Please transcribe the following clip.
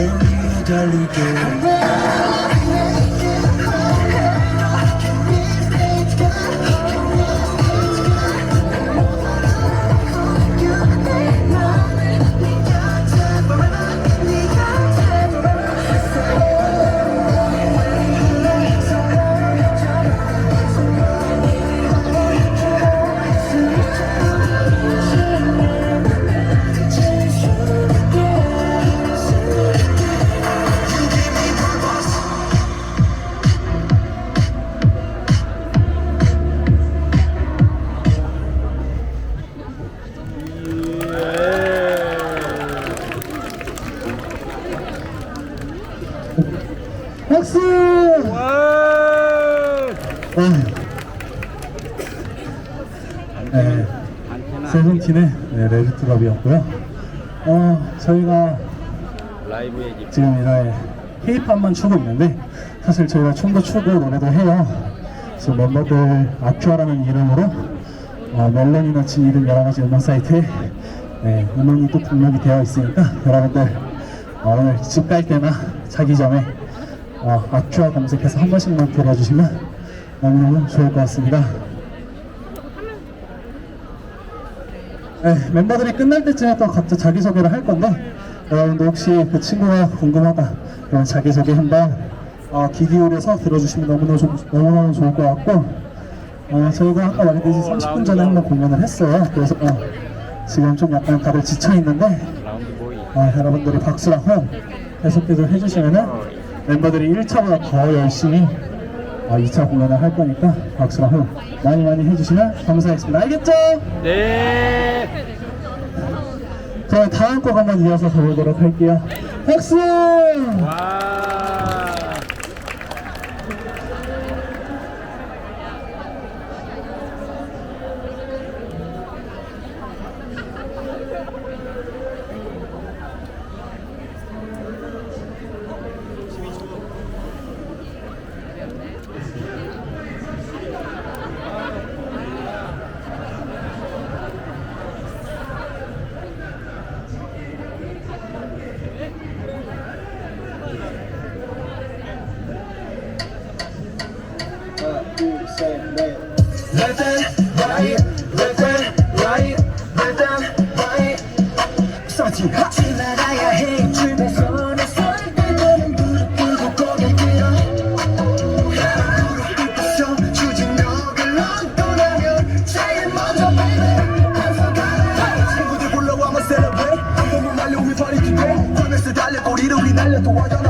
내 기다리게. 박수! 와. 네, 세븐틴의 네, 레드트럽이었고요. 어, 저희가 라이브 얘기 지금 이제 K-팝만 추고 있는데 사실 저희가 춤도 추고 노래도 해요. 그래서 멤버들 아큐아라는 이름으로 어, 멜론이나 진 이름 여러 가지 음원 사이트에 네, 음원이 또 등록이 되어 있으니까 여러분들 어, 오늘 집 갈 때나 자기 전에 어, 아큐아 검색해서 한 번씩만 들어주시면 너무너무 좋을 것 같습니다. 네, 멤버들이 끝날 때쯤에 또 각자 자기소개를 할 건데 여러분도 혹시 그 친구가 궁금하다 그럼 자기소개 한번 어, 귀 기울여서 들어주시면 너무너무, 좀- 너무너무 좋을 것 같고 어, 저희가 아까 말했듯이 30분 전에 한번 공연을 했어요. 그래서 어, 지금 좀 약간 다들 지쳐있는데 어, 여러분들이 박수랑 호응 계속해서 해주시면은 멤버들이 1차보다 더 열심히 어, 2차 공연을 할 거니까 호응 많이 많이 해주시면 감사하겠습니다 알겠죠? 네 그럼 다음 곡 한번 이어서 가보도록 할게요. 박수! 와. Left and right, left and right, left and right. 서지 같이 나가야 해. 줄배선에 설 때는 무릎 꿇고 고개 들어. 무릎 꿇고서 추진력을 얻고나면 제일 먼저 baby. I'm so good. 친구들 불러와 한번 celebrate. 한 번만 날려 we party today. 하면서 달려 꼬리를 우리 날려 도와줘